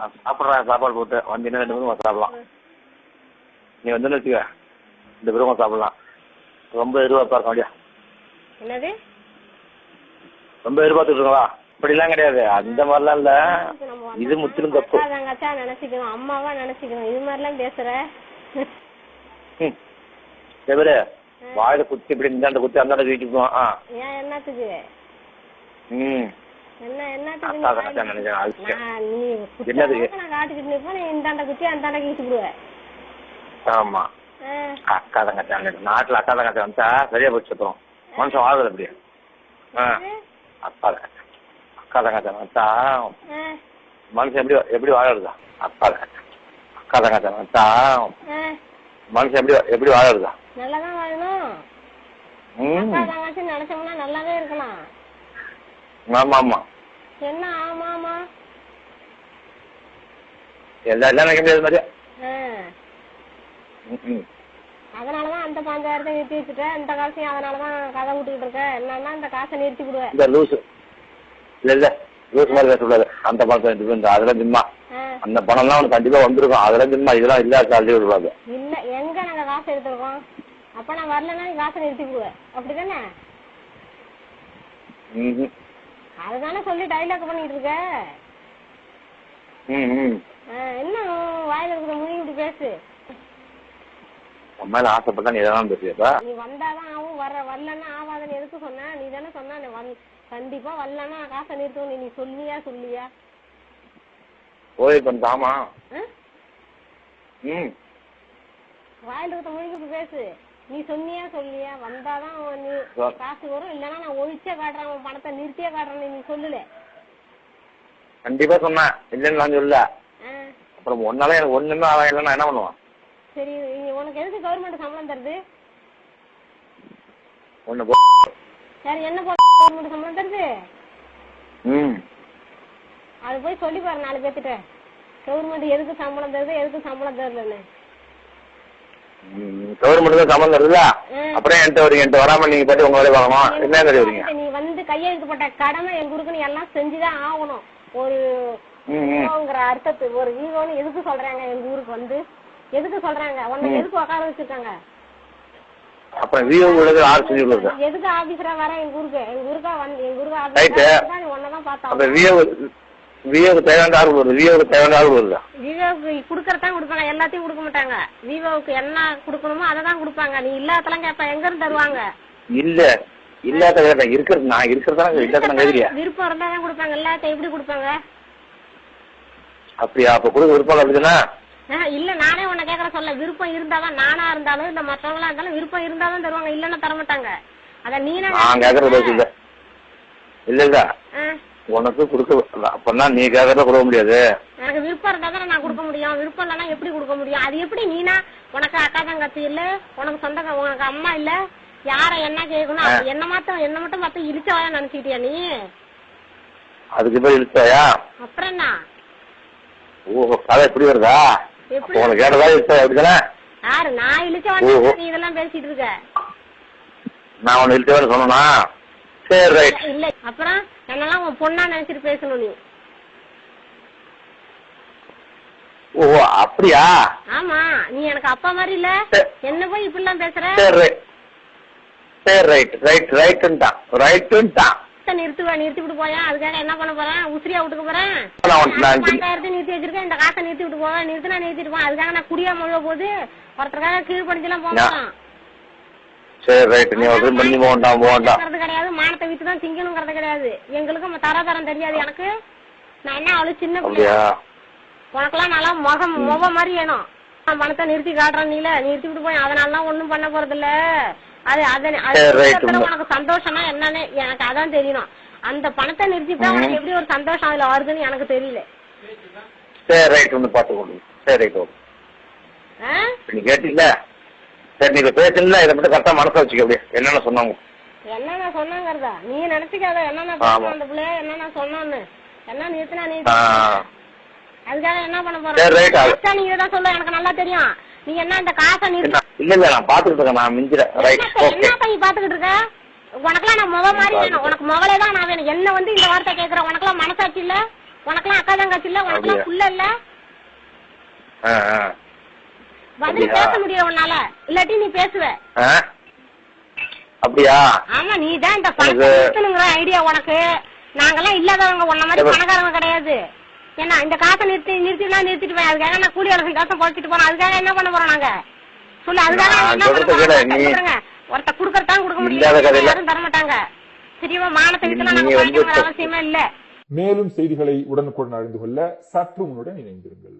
சாப்பிட்றேன் சாப்பாடு போட்டு வந்தீங்கன்னா ரெண்டு பேரும் சாப்பிடலாம். நீ வந்து வச்சுக்க. ரெண்டு பேரும் சாப்பிடலாம். ரொம்ப எதிர்பார்ப்பா இருக்க முடியா என்னது? ரொம்ப எதிர்பார்த்துட்டு இருக்கா இப்படிலாம் கிடையாது. அந்த மாதிரிலாம் இல்ல. இது முற்றிலும் தப்பு. நினைச்சுக்கணும் அம்மாவா நினைச்சுக்கணும் இது மாதிரிலாம் பேசுற? ம். எவரு வாயில குத்தி இப்படி இந்தாண்ட குத்தி அந்தாண்ட வீட்டுக்கு போவான். என்னத்துக்கு? ம். என்ன என்னத்துக்கு நீ காட்டிக்கிட்டு நிப்பேன் நீ இந்தாண்ட குத்தி அந்தாண்ட கீச்சு விடுவேன் ஆமா. அக்கா தங்கச்சா நாட்டுல அக்கா தங்கச்சா வந்துச்சா சரியா போச்சு அப்புறம். மனுஷன் வாழ்றது அப்படி ஆ. அக்கா தங்கச்சா அக்கா தங்கச்சா வந்துச்சா மனுஷன் எப்படி எப்படி வாழறதா? அக்கா தங்கச்சா அக்கா தங்கச்சா வந்துச்சா மனுஷன் எப்படி எப்படி வாழறதா? நல்லாதான் வாழணும். அக்கா தங்கச்சி நினைச்சோம்னா நல்லாவே இருக்கலாம். ஆமா ஆமா. என்ன ஆமா ஆமா. எல்லாம் எல்லாம் நினைக்க முடியாது மாதிரியா ஆ. ம், ம் அதனாலதான் அந்த பஞ்சாயிரத்தை நிறுத்தி வச்சுட்ட இந்த காசையும் அதனாலதான் கதை விட்டுக்கிட்டு இருக்க என்னன்னா இந்த காசை நிறுத்தி விடுவேன். இந்த லூசு. இல்ல இல்ல. லூஸ் மாதிரி பேசக்கூடாது அந்த பணத்தை எடுத்து இந்த அதெல்லாம் திம்மா. அந்த பணம்லாம் அவனுக்கு கண்டிப்பா வந்திருக்கும். அதெல்லாம் திம்மா இதெல்லாம் இல்ல தள்ளி விடுவாங்க இல்ல எங்க நாங்க காசு எடுத்திருக்கோம்? அப்ப நான் வரலன்னா காசை நிறுத்தி விடுவேன் அப்படிதானே அதுதானே சொல்லி டைலாக் பண்ணிட்டு இருக்க என்ன வாயில இருக்கிற மொழி இப்படி பேசு? மேல ஆசைப்பட்டா நீ எதனா பேசுவியப்பா? நீ வந்தாதான் ஆகும் வர வரலன்னா ஆகாதுன்னு எதுக்கு சொன்ன? நீ தானே சொன்ன கண்டிப்பா வரலன்னா காசை நிறுத்துவோம் நீ நீ சொல்லியா சொல்லியா ஓய் பண்ணாமா ஆ? ம். வாயில இருக்கிற மொழிக்கு பேசு. நீ சொன்னியா சொல்லியா? வந்தாதான் நீ காசு வரும். இல்லன்னா நான் ஒழிச்சே காட்டுறேன். உன் பணத்தை நிறுத்தியே காட்டுறேன். நீ சொல்லல கண்டிப்பா சொன்னேன். இல்லைன்னு நான் சொல்ல ஆ, அப்புறம் ஒன்னால எனக்கு ஒண்ணுமே ஆகும் இல்லைன்னா என்ன பண்ணுவான்? சரி உனக்கு எதுக்கு கவர்மெண்ட் சம்பளம் தருது? ஒண்ணு போ சரி என்ன போல கவர்மெண்ட் சம்பளம் தருது? ம். அது போய் சொல்லி பாரு நாலு பேர்த்திட்ட. கவர்மெண்ட் எதுக்கு சம்பளம் தருது எதுக்கு சம்பளம் தரலன்னு. கவர்மெண்ட் தான் சம்பந்தம் இருக்குல்ல. அப்புறம் என்கிட்ட வரீங்க என்கிட்ட வராம நீங்க பாட்டு உங்க வேலையை பார்க்கணும். என்ன கறி வரீங்க நீ வந்து கையெழுத்துப்பட்ட கடமை எங்க ஊருக்கு நீ எல்லாம் செஞ்சுதான் ஆகணும். ஒரு அர்த்தத்து ஒரு ஈகோன்னு எதுக்கு சொல்றாங்க எங்க ஊருக்கு வந்து? எதுக்கு சொல்றாங்க? உன்னை எதுக்கு உட்கார வச்சிருக்காங்க? அப்புறம் வியூ உள்ளது ஆறு செஞ்சு கொடுக்குறேன் எதுக்கு ஆபீசரா வர எங்க ஊருக்கு எங்க ஊருக்கா வந்து எங்க ஊருக்கு. ஆபீசரா நீ ஒன்னதான் பார்த்தா அந்த வியூ வியூக்கு தேவையான ஆள் வருது வியூக்கு தேவையான ஆள் வருது விவோவுக்கு குடுக்கறதான் கொடுப்பாங்க. எல்லாத்தையும் கொடுக்க மாட்டாங்க. விவோவுக்கு என்ன கொடுக்கணுமோ அதை தான் கொடுப்பாங்க. நீ இல்லாதெல்லாம் கேட்ப எங்க இருந்து தருவாங்க? இல்ல. இல்லாத கேட்டேன் இருக்கிறது. நான் இருக்கிறதான இல்லாத நான் கேட்கறியா விருப்பம் இருந்தா தான் கொடுப்பாங்க. எல்லாத்தையும் எப்படி கொடுப்பாங்க? அப்படியா? அப்ப கொடுக்க விருப்பம் அப்படிதானே இல்ல. நானே உன்னை கேக்குற சொல்ல. விருப்பம் இருந்தாதான் நானா இருந்தாலும் இல்ல மற்றவங்களா இருந்தாலும் விருப்பம் இருந்தாதான் தருவாங்க. இல்லன்னா தர மாட்டாங்க அத நீனா நான் கேக்குறது பேசு இல்ல. இல்ல உனக்கு கொடுக்க அப்பனா நீ கேக்குறத கொடுக்க முடியாது. எனக்கு விருப்பம் இருந்தா தானே நான் கொடுக்க முடியும். விருப்பம் இல்லைன்னா எப்படி கொடுக்க முடியும்? அது எப்படி நீனா? உனக்கு அக்கா தங்கச்சி இல்ல? உனக்கு சொந்த உனக்கு அம்மா இல்ல? யார என்ன கேட்கணும்? அது என்ன மாத்தம் என்ன மட்டும் பார்த்து இழிச்சவாயா நினைச்சுக்கிட்டியா நீ? அதுக்கு போய் இழுத்தாயா அப்புறம் என்ன? ஓஹோ கதை எப்படி? வருதா உனக்கு கேட்டதா இழுத்தா அப்படிதானே யாரு? நான் இழிச்சவா ஓஹோ. நீ இதெல்லாம் பேசிட்டு இருக்க. நான் உன்னை இழுத்தவரை சொன்னா சரி ரைட் இல்ல. அப்புறம்? என்னெல்லாம் உன் பொண்ணா நினைச்சிட்டு பேசணும் நீ? ஓஹோ அப்படியா? ஆமா நீ எனக்கு அப்பா மாதிரி இல்ல. என்ன போய் இப்படிலாம் பேசுற? சரி ரைட் சரி ரைட் ரைட் ரைட்டுன்ட்டான் ரைட்டுன்ட்டான் நிறுத்துவா நிறுத்தி விட்டு போயா. அதுக்காக என்ன பண்ண போறேன் உசிரியா விட்டுக்க போறேன் பத்தாயிரத்தை நிறுத்தி வச்சிருக்கேன். இந்த காசை நிறுத்தி விட்டு போவேன் நிறுத்தினா நிறுத்திட்டு போவேன் அதுக்காக நான் குடியா முழுவ போது ஒருத்தருக்காக கீழ்படிஞ்செல்லாம் போக நான்- மாட்டான். சரி ரைட் நீ ஒரு பண்ணி போகண்டாம் கேட்கறது கிடையாது. மானத்தை வித்து தான் திங்கணுங்கிறது கிடையாது. எங்களுக்கு தர தரம் தெரியாது. எனக்கு நான் என்ன அவ்வளவு சின்ன பிள்ளை? அப்படியா? உனக்கெல்லாம் நல்லா முகம் முகம் மாதிரி வேணும். நான் பணத்தை நிறுத்தி காட்டுறேன் நீல. நிறுத்தி விட்டு போய் அதனாலலாம் ஒண்ணும் பண்ண போறது இல்ல அது அது அது சரி, right. இருக்கிறதுல உனக்கு சந்தோஷம்னா என்னன்னு எனக்கு அதான் தெரியணும். அந்த பணத்தை நிறுத்திட்டா உனக்கு எப்படி ஒரு சந்தோஷம் அதுல வருதுன்னு எனக்கு தெரியல. சரி ரைட் பார்த்து கொண்டு சரி ரைட் ஓகே? நீ கேட்டீங்களா சரி நீங்க பேசல இதை மட்டும் கரெக்டா மனசை வச்சுக்க அப்படியே. என்னென்ன சொன்னாங்க? என்னென்ன சொன்னாங்கிறதா? நீ நினைச்சுக்காத என்னென்ன. பேசணும் அந்த பிள்ளைய என்னென்ன சொன்னான்னு. என்ன நிறுத்தினா நிறுத்தி அதுக்காக என்ன பண்ண சரி, right. போற அது- First ஆ நீ இதான் சொல்ல எனக்கு நல்லா தெரியும். நீ என்ன இந்த காசை என்ன? இல்ல இல்ல நான் பாத்துக்கிட்டு இருக்கேன் நான் என்னத்த நீ பாத்துக்கிட்டு இருக்க? உனக்கெல்லாம் நான் முக மாதிரி வேணும். உனக்கு முகலே தான் நான் வேணும். என்ன வந்து இந்த வார்த்தை கேக்குற? உனக்கெல்லாம் மனசாட்சி இல்ல? உனக்கெல்லாம் அக்கா தங்கச்சி இல்ல? உனக்கெல்லாம்? புள்ள இல்ல? பதில்? பேச முடியும் உன்னால. இல்லாட்டி நீ பேசுவ. அப்படியா? ஆமா நீ தான் இந்த பணத்தை எனக்கு- நிறுத்தணுங்கிற ஐடியா உனக்கு. நாங்கெல்லாம் இல்லாதவங்க உன்ன மாதிரி பணக்காரங்க கிடையாது. ஏன்னா இந்த காசை நிறுத்தி நிறுத்தினா நிறுத்திட்டு போய். அதுக்காக நான் கூலி வேலை காசை பொழைச்சிட்டு போறோம் அதுக்காக என்ன பண்ண போறோம் நாங்க? சொல்லு அதுக்காக என்ன பண்ண சொல்றது போறோம் கேளு, நீ- சொல்லுங்க ஒருத்த குடுக்கறதான் கொடுக்க முடியும் யாரும் தர மாட்டாங்க. தெரியுமா மானத்தை நாங்க அவசியமே இல்ல. மேலும் செய்திகளை உடனுக்குடன் அறிந்து கொள்ள சற்று முன்னுடன் இணைந்திருங்கள்.